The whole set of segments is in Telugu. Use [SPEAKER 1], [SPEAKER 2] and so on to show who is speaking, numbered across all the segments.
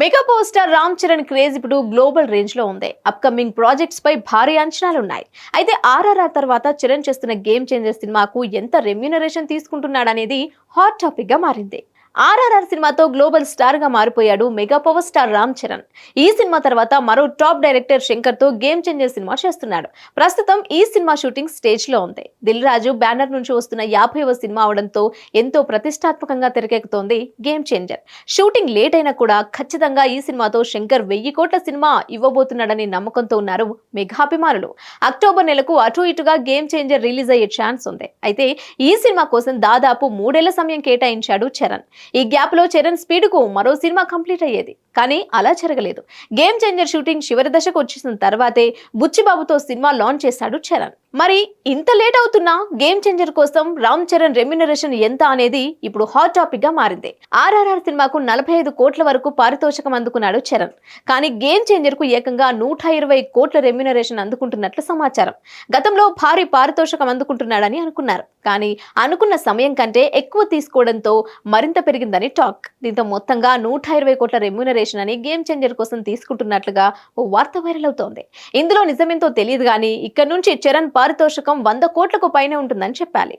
[SPEAKER 1] Mega power star Ram Charan craze ఇప్పుడు గ్లోబల్ రేంజ్లో ఉంది. అప్కమింగ్ ప్రాజెక్ట్స్ పై భారీ అంచనాలు ఉన్నాయి అయితే ఆర్ఆర్ఆర్ తర్వాత చరణ్ చేస్తున్న గేమ్ చేంజర్ సినిమాకు ఎంత రెమ్యూనరేషన్ తీసుకుంటున్నాడనేది హాట్ టాపిక్గా మారింది. ఆర్ఆర్ఆర్ సినిమాతో గ్లోబల్ స్టార్గా మారిపోయాడు mega power star Ram Charan. ఈ సినిమా తర్వాత మరో టాప్ డైరెక్టర్ శంకర్తో గేమ్ చేంజర్ సినిమా చేస్తున్నాడు. ప్రస్తుతం ఈ సినిమా షూటింగ్ స్టేజ్లో ఉంది. దిల్ రాజు బ్యానర్ నుంచి వస్తున్న యాభైవ సినిమా అవడంతో ఎంతో ప్రతిష్టాత్మకంగా తెరకెక్కుతోంది గేమ్ చేంజర్. షూటింగ్ లేట్ అయినా కూడా ఖచ్చితంగా ఈ సినిమాతో శంకర్ వెయ్యి కోట్ల సినిమా ఇవ్వబోతున్నాడని నమ్మకంతో ఉన్నారు మెగాభిమానులు అక్టోబర్ నెలకు అటు ఇటుగా గేమ్ చేంజర్ రిలీజ్ అయ్యే ఛాన్స్ ఉంది. అయితే ఈ సినిమా కోసం దాదాపు మూడేళ్ళ సమయం కేటాయించాడు చరణ్. ఈ గ్యాప్లో చరణ్ స్పీడ్కు మరో సినిమా కంప్లీట్ అయ్యేది. కానీ అలా జరగలేదు. గేమ్ చేంజర్ షూటింగ్ చివరి దశకు వచ్చేసిన తర్వాతే బుచ్చిబాబుతో సినిమా లాంచ్ చేశాడు చరణ్. మరి ఇంత లేట్ అవుతున్నా గేమ్ చేంజర్ కోసం రామ్ చరణ్ రెమ్యునరేషన్ ఎంత అనేది ఇప్పుడు హాట్ టాపిక్గా మారింది. ఆర్ఆర్ఆర్ సినిమాకు నలభై ఐదు కోట్ల వరకు పారితోషికం అందుకున్నాడు చరణ్. కానీ గేమ్ చేంజర్కు ఏకంగా నూట ఇరవై కోట్ల రెమ్యునరేషన్ అందుకుంటున్నట్లు సమాచారం. గతంలో భారీ పారితోషికం అందుకుంటున్నాడని అనుకున్నారు. కానీ అనుకున్న సమయం కంటే ఎక్కువ తీసుకోవడంతో మరింత పెరిగిందని టాక్. దీంతో మొత్తంగా నూట ఇరవై కోట్ల రెమ్యునరేషన్ ఆపరేషన్ అని గేమ్ చేంజర్ కోసం తీసుకుంటున్నట్లుగా ఓ వార్త వైరల్ అవుతోంది. ఇందులో నిజమేంతో తెలియదు కానీ ఇక్కడ నుంచి చరణ్ పారితోషికం వంద కోట్లకు పైనే ఉంటుందని చెప్పాలి.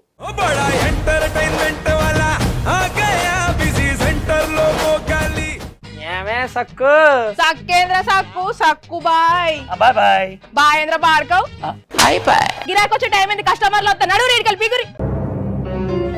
[SPEAKER 2] సక్కు?
[SPEAKER 3] సక్కేంద్ర సక్కు సక్కు బాయ్.
[SPEAKER 2] బాయ్ బాయ్.
[SPEAKER 3] బాయేంద్ర భార్గవ్
[SPEAKER 2] బాయ్ బాయ్
[SPEAKER 3] గిరాకొచ్చే టైం ఏంది? కస్టమర్లు వస్తా నడు రేడికల్ పిగురి